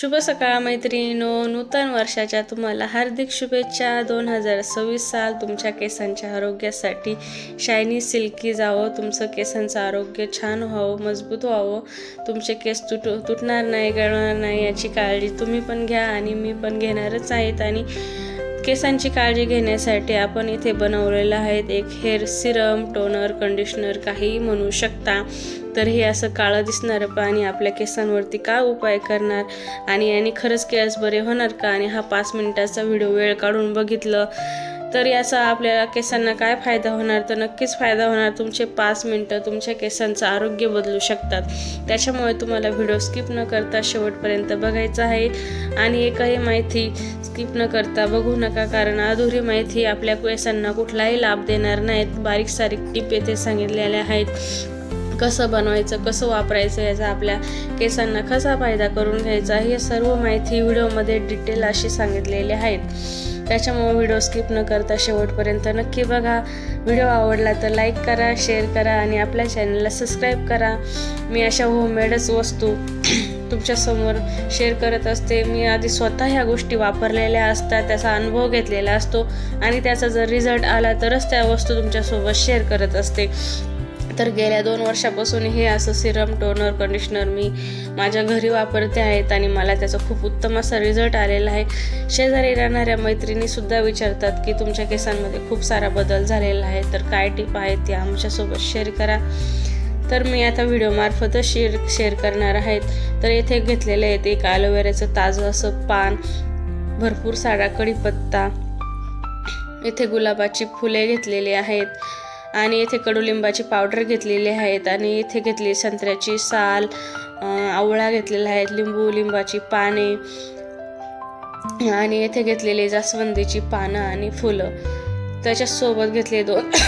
शुभ सकाळ मैत्रिणीनो. नूतन वर्षाच्या तुम्हाला हार्दिक शुभेच्छा. दोन हजार सव्वीस साल तुमच्या केसांच्या आरोग्यासाठी शायनी सिल्की जावं. तुमचं केसांचं आरोग्य छान व्हावं मजबूत व्हावं. तुमचे केस तुट तुटणार नाही गळणार नाही याची काळजी तुम्ही पण घ्या आणि मी पण घेणारच आहेत. आणि केसांची काळजी घेण्यासाठी आपण इथे बनवलेलं आहेत एक हेअर सिरम टोनर कंडिशनर काहीही म्हणू शकता. तर हे असं काळं दिसणारं पाणी आपल्या केसांवरती का उपाय करणार? आणि याने खरंच केस बरे होणार का? आणि हा पाच मिनिटाचा व्हिडिओ वेळ काढून बघितलं तर याचा आपल्याला केसांना काय फायदा होणार? तर नक्कीच फायदा होणार. तुमचे पाच मिनटं तुमच्या केसांचं आरोग्य बदलू शकतात. त्याच्यामुळे तुम्हाला व्हिडिओ स्किप न करता शेवटपर्यंत बघायचा आहे. आणि एकही माहिती स्किप न करता बघू नका कारण अधुरी माहिती आपल्या केसांना कुठलाही लाभ देणार नाहीत. बारीक सारीक टिप येथे सांगितलेल्या आहेत. कसं बनवायचं कसं वापरायचं याचा आपल्या केसांना कसा फायदा करून घ्यायचा हे सर्व माहिती व्हिडिओमध्ये डिटेल अशी सांगितलेली आहेत. त्याच्यामुळे व्हिडिओ स्किप न करता शेवटपर्यंत नक्की बघा. व्हिडिओ आवडला तर लाईक करा शेअर करा आणि आपल्या चॅनलला सबस्क्राईब करा. मी अशा होममेडच वस्तू तुमच्यासमोर शेअर करत असते. मी आधी स्वतः ह्या गोष्टी वापरलेल्या असतात त्याचा अनुभव घेतलेला असतो आणि त्याचा जर रिझल्ट आला तरच त्या वस्तू तुमच्यासोबत शेअर करत असते. तर गेल्या दोन वर्षापासून हे असं सिरम टोनर कंडिशनर मी माझ्या घरी वापरते आहेत आणि मला त्याचा खूप उत्तम असा रिझल्ट आलेला आहे. शेजारी राहणाऱ्या मैत्रिणीसुद्धा विचारतात की तुमच्या केसांमध्ये खूप सारा बदल झालेला आहे तर काय टिप आहेत ते आमच्यासोबत शेअर करा. तर मी आता व्हिडिओमार्फतच शेअर शेअर करणार आहेत. तर येथे घेतलेले आहेत एक ॲलोवेराचं ताजं असं पान भरपूर सारा कढीपत्ता इथे गुलाबाची फुले घेतलेली आहेत. आणि येथे कडुलिंबाची पावडर घेतलेली आहेत आणि इथे घेतली संत्र्याची साल आवळा घेतलेला आहे लिंबू लिंबाची पाने आणि येथे घेतलेले जास्वंदीची पानं आणि फुलं. त्याच्यासोबत घेतले दोन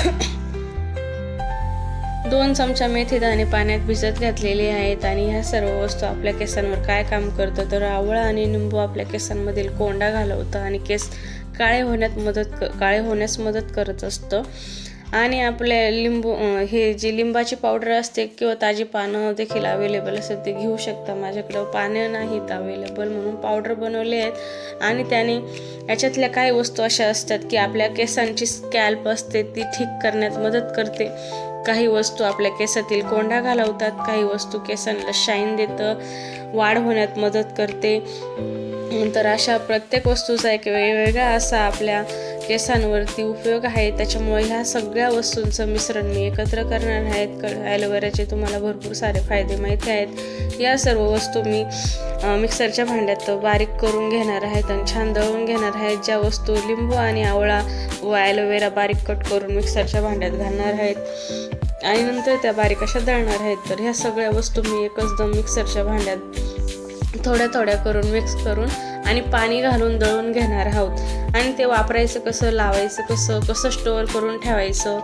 दोन चमचा मेथी दाणे पाण्यात भिजत घातलेले आहेत आणि ह्या सर्व वस्तू आपल्या केसांवर काय काम करतं? तर आवळा आणि लिंबू आपल्या केसांमधील कोंडा घालवतं आणि केस काळे होण्यात मदत क काळे होण्यास मदत करत असतं. आणि आपल्या लिंबू हे जी लिंबाची पावडर असते किंवा ताजी पानं देखील अवेलेबल असतात ते घेऊ शकता. माझ्याकडं पानं नाहीत अवेलेबल म्हणून पावडर बनवले आहेत. आणि त्याने याच्यातल्या काही वस्तू अशा असतात की आपल्या केसांची स्कॅल्प असते ती ठीक करण्यात मदत करते. काही वस्तू आपल्या केसातील कोंडा घालवतात काही वस्तू केसांना शाईन देतं वाढ होण्यात मदत करते. तर अशा प्रत्येक वस्तूचा एक वेगवेगळा असा आपल्या केसांवरती उपयोग आहे. त्याच्यामुळे ह्या सगळ्या वस्तूंचं मिश्रण मी एकत्र करणार आहेत क ॲलोवेराचे तुम्हाला भरपूर सारे फायदे माहिती आहेत. या सर्व वस्तू मी मिक्सरच्या भांड्यात बारीक करून घेणार आहेत आणि छान दळून घेणार आहेत ज्या वस्तू लिंबू आणि आवळा व ॲलोवेरा बारीक कट करून मिक्सरच्या भांड्यात घालणार आहेत आणि नंतर त्या बारीक अशा दळणार आहेत. तर ह्या सगळ्या वस्तू मी एकच दम मिक्सरच्या भांड्यात थोड्या थोड्या करून मिक्स करून आणि पाणी घालून दळून घेणार आहोत. आणि ते वापरायचं कसं लावायचं कसं कसं स्टोअर करून ठेवायचं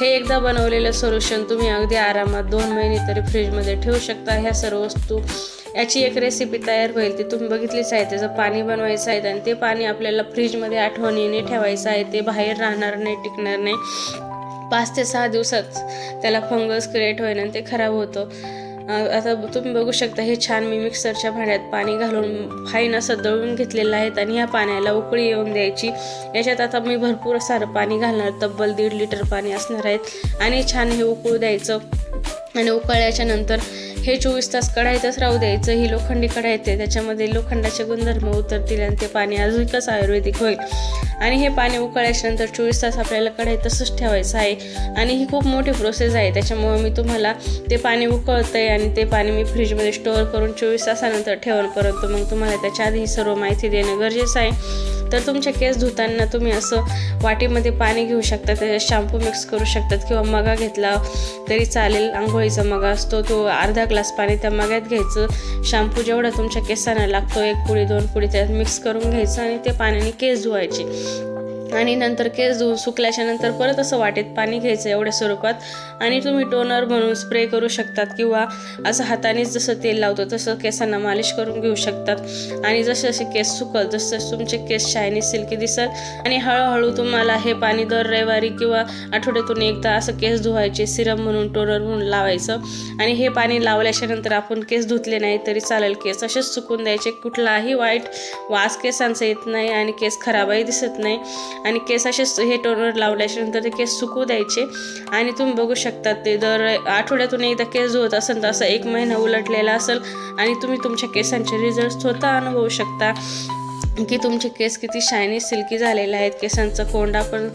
हे एकदा बनवलेलं सोल्युशन तुम्ही अगदी आरामात दोन महिने तरी फ्रीजमध्ये ठेवू शकता. ह्या सर्व वस्तू याची एक रेसिपी तयार होईल. ती तुम्ही बघितलीच आहे. त्याचं पाणी बनवायचं आहे आणि ते पाणी आपल्याला फ्रीजमध्ये आठवणीने ठेवायचं आहे. ते बाहेर राहणार नाही टिकणार नाही. पाच ते सहा दिवसात त्याला फंगस क्रिएट होईल आणि ते खराब होतं. आता तुम्ही बघू शकता हे छान मी मिक्सरच्या भांड्यात पाणी घालून फाईन असं दळून घेतलेलं आहे आणि ह्या पाण्याला उकळी येऊन द्यायची. याच्यात आता मी भरपूर सारं पाणी घालणार तब्बल दीड लिटर पाणी असणार आहेत आणि छान हे उकळू द्यायचं. आणि उकळल्याच्या नंतर हे चोवीस तास कढाईतच राहू द्यायचं. ही लोखंडी कढाई येते. त्याच्यामध्ये लोखंडाचे गुणधर्म उतरतील आणि ते पाणी अजूनच आयुर्वेदिक होईल. आणि हे पाणी उकळल्याच्या नंतर चोवीस तास आपल्याला कढाई तसंच ठेवायचं आहे. आणि ही खूप मोठी प्रोसेस आहे. त्याच्यामुळं मी तुम्हाला ते पाणी उकळतं आहे आणि ते पाणी मी फ्रीजमध्ये स्टोअर करून चोवीस तासानंतर ठेवलं. परंतु मग तुम्हाला त्याच्या आधी ही सर्व माहिती देणं गरजेचं आहे. तर तुमचे केस धुताना तुम्ही असं वाटीमध्ये पाणी घेऊ शकता. त्याच्यात शॅम्पू मिक्स करू शकतात किंवा मगा घेतला तरी चालेल. आंघोळीचा मगा असतो तो अर्धा ग्लास पाणी त्या मग्यात घ्यायचं. शॅम्पू जेवढा तुमच्या केसांना लागतो एक पुडी दोन पुडी त्यात मिक्स करून घ्यायचं आणि ते पाण्याने केस धुवायचे. आणि नंतर केस धुवून सुकल्याच्या नंतर परत असं वाटेत पाणी घ्यायचं एवढ्या स्वरूपात. आणि तुम्ही टोनर म्हणून स्प्रे करू शकतात किंवा असं हातानेच जसं तेल लावतो तसं केसांना मालिश करून घेऊ शकतात. आणि जसे जसे केस सुकल जसं तुमचे केस शायनी सिल्की दिसत आणि हळूहळू तुम्हाला हे पाणी दर रविवारी किंवा आठवड्यातून एकदा असं केस धुवायचे सिरम म्हणून टोनर म्हणून लावायचं. आणि हे पाणी लावल्याच्या नंतर आपण केस धुतले नाही तरी चालेल. केस असेच सुकून द्यायचे. कुठलाही वाईट वास केसांचा येत नाही आणि केस खराबही दिसत नाही. आणि केस असे हे टोनर लावल्याच्यानंतर ते केस सुकू द्यायचे. आणि तुम्ही बघू शकता ते दर आठवड्यातून एकदा केस धुवत असेल तर असं एक महिना उलटलेला असेल. आणि तुम्ही तुमच्या केसांचे रिझल्ट स्वतः अनुभवू शकता की तुमचे केस किती शायनी सिल्की झालेले आहेत. केसांचा कोंडा पण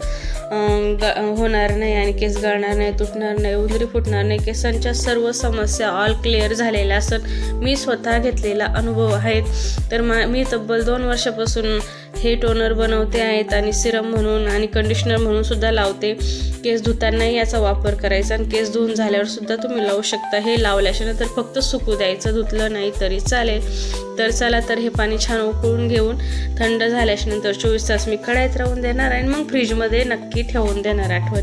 होणार नाही आणि केस गळणार नाही तुटणार नाही उंदरी फुटणार नाही केसांच्या सर्व समस्या ऑल क्लिअर झालेल्या असत. मी स्वतः घेतलेला अनुभव आहेत तर मा मी तब्बल दोन वर्षापासून हे टोनर बनवते आहेत आणि सिरम म्हणून आणि कंडिशनर म्हणून सुद्धा लावते. केस धुतानाही याचा वापर करायचा आणि केस धुवून झाल्यावर सुद्धा तुम्ही लावू शकता. हे लावल्याच्या नंतर फक्त सुकू द्यायचं धुतलं नाही तरी चालेल. तर चला तर हे पाणी छान उकळून घेऊन थंड झाल्याच्यानंतर चोवीस तास मी कढाईत राहून देणार आणि मग फ्रीजमध्ये नक्की ठेवून देणार आठवण.